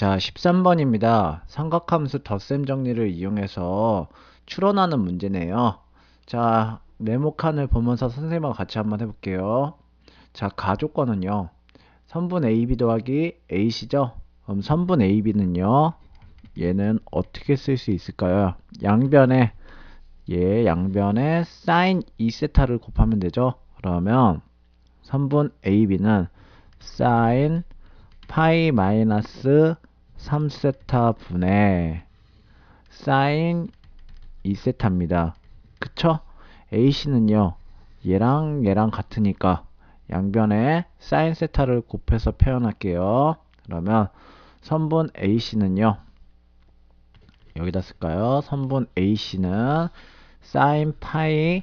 자, 13번입니다. 삼각함수 덧셈 정리를 이용해서 추론하는 문제네요. 자, 네모칸을 보면서 선생님과 같이 한번 해볼게요. 자, 가조건은요. 선분 AB 더하기 AC죠? 그럼 선분 AB는요. 얘는 어떻게 쓸 수 있을까요? 양변에 얘 양변에 사인 2세타를 곱하면 되죠? 그러면 선분 AB는 사인 파이 마이너스 3세타 분의 사인 2세타입니다. 그쵸? AC는요, 얘랑 얘랑 같으니까 양변에 사인 세타를 곱해서 표현할게요. 그러면 선분 AC는요, 여기다 쓸까요? 선분 AC는 사인 파이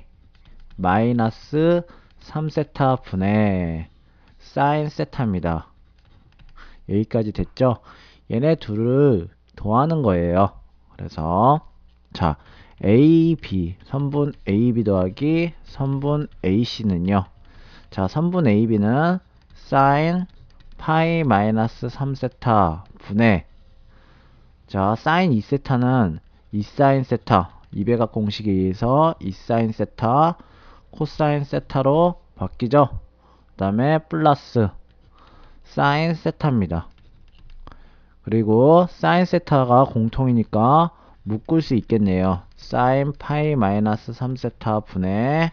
마이너스 3세타 분의 사인 세타입니다. 여기까지 됐죠? 얘네 둘을 더하는 거예요. 그래서 자 AB 선분 AB 더하기 선분 AC는요. 자 선분 AB는 sin 파이 마이너스 3세타 분의 자 sin 2세타는 2sin 세타 2배각 공식에 의해서 2sin 세타 코사인 세타로 바뀌죠. 그 다음에 플러스 사인 세타입니다. 그리고 사인 세타가 공통이니까 묶을 수 있겠네요. 사인 파이 마이너스 3세타 분의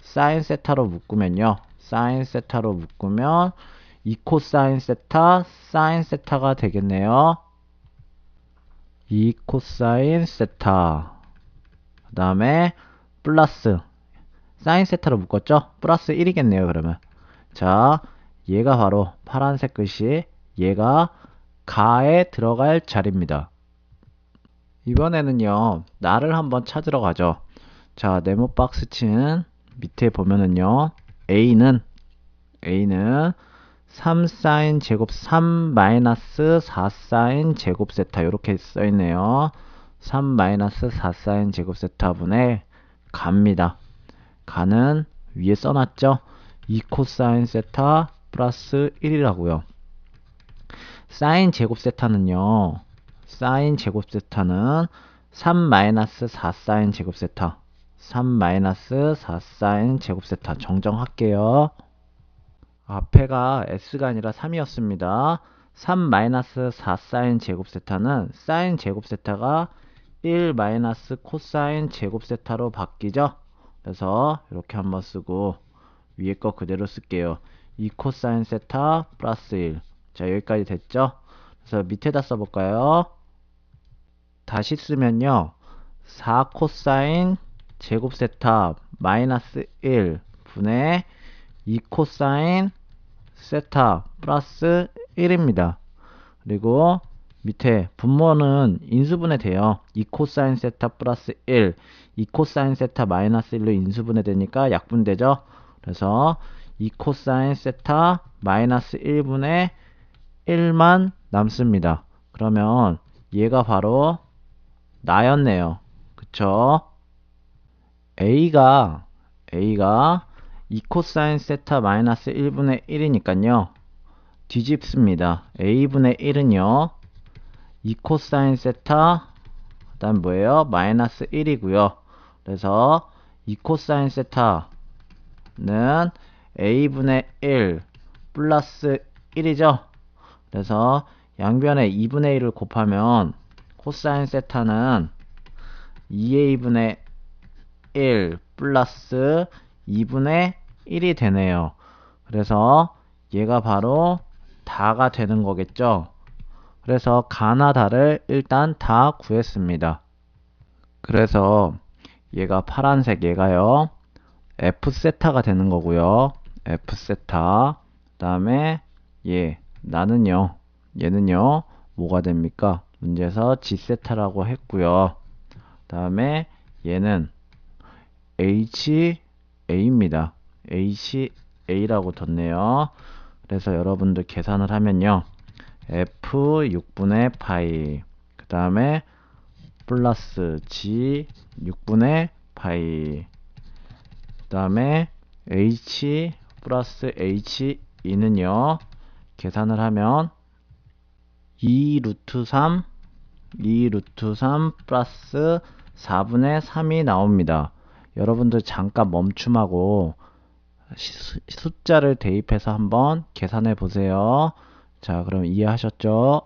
사인 세타로 묶으면요. 사인 세타로 묶으면 2코사인 세타 사인 세타가 되겠네요. 2코사인 세타 그 다음에 플러스 사인 세타로 묶었죠? 플러스 1이겠네요 그러면 자 얘가 바로 파란색 글씨 얘가 가에 들어갈 자리입니다. 이번에는요 나를 한번 찾으러 가죠. 자 네모 박스 친 밑에 보면은요 A는 A는 3 사인 제곱 3 마이너스 4 사인 제곱 세타 이렇게 써 있네요. 3 마이너스 4 사인 제곱 세타 분의 갑니다. 가는 위에 써놨죠. 2 코사인 세타 플러스 1이라고요. 사인 제곱 세타는요. 사인 제곱 세타는 3 마이너스 4 사인 제곱 세타 3 마이너스 4 사인 제곱 세타 정정할게요. 앞에가 s가 아니라 3이었습니다. 3 마이너스 4 사인 제곱 세타는 사인 제곱 세타가 1 마이너스 코사인 제곱 세타로 바뀌죠. 그래서 이렇게 한번 쓰고 위에 거 그대로 쓸게요. 2 코사인 세타 플러스 1. 자, 여기까지 됐죠? 그래서 밑에다 써볼까요? 다시 쓰면요. 4 코사인 제곱 세타 마이너스 1 분의 2 코사인 세타 플러스 1입니다. 그리고 밑에 분모는 인수분해 돼요. 2 코사인 세타 플러스 1, 2 코사인 세타 마이너스 1로 인수분해 되니까 약분되죠. 그래서 2 코사인 세타 마이너스 1분의 1만 남습니다. 그러면 얘가 바로 나였네요. 그쵸? A가 A가 2 코사인 세타 마이너스 1분의 1이니까요. 뒤집습니다. A분의 1은요. 2 코사인 세타 그 다음 뭐예요? 마이너스 1이고요. 그래서 2 코사인 세타는 A분의 1 플러스 1이죠. 그래서 양변에 2분의 1을 곱하면 코사인 세타는 2a분의 1 플러스 2분의 1이 되네요. 그래서 얘가 바로 다가 되는 거겠죠. 그래서 가나 다를 일단 다 구했습니다. 그래서 얘가 파란색 얘가요. F 세타가 되는 거고요. F 세타. 그 다음에 얘 나는요. 얘는요. 뭐가 됩니까? 문제에서 G 세타라고 했고요. 그 다음에 얘는 HA입니다. HA라고 뒀네요. 그래서 여러분들 계산을 하면요. F 6분의 파이 그 다음에 플러스 G 6분의 파이 그 다음에 H 플러스 H2는요. 계산을 하면 2 루트 3 2 루트 3 플러스 4분의 3이 나옵니다. 여러분들 잠깐 멈춤하고 시- 숫자를 대입해서 한번 계산해 보세요. 자, 그럼 이해하셨죠?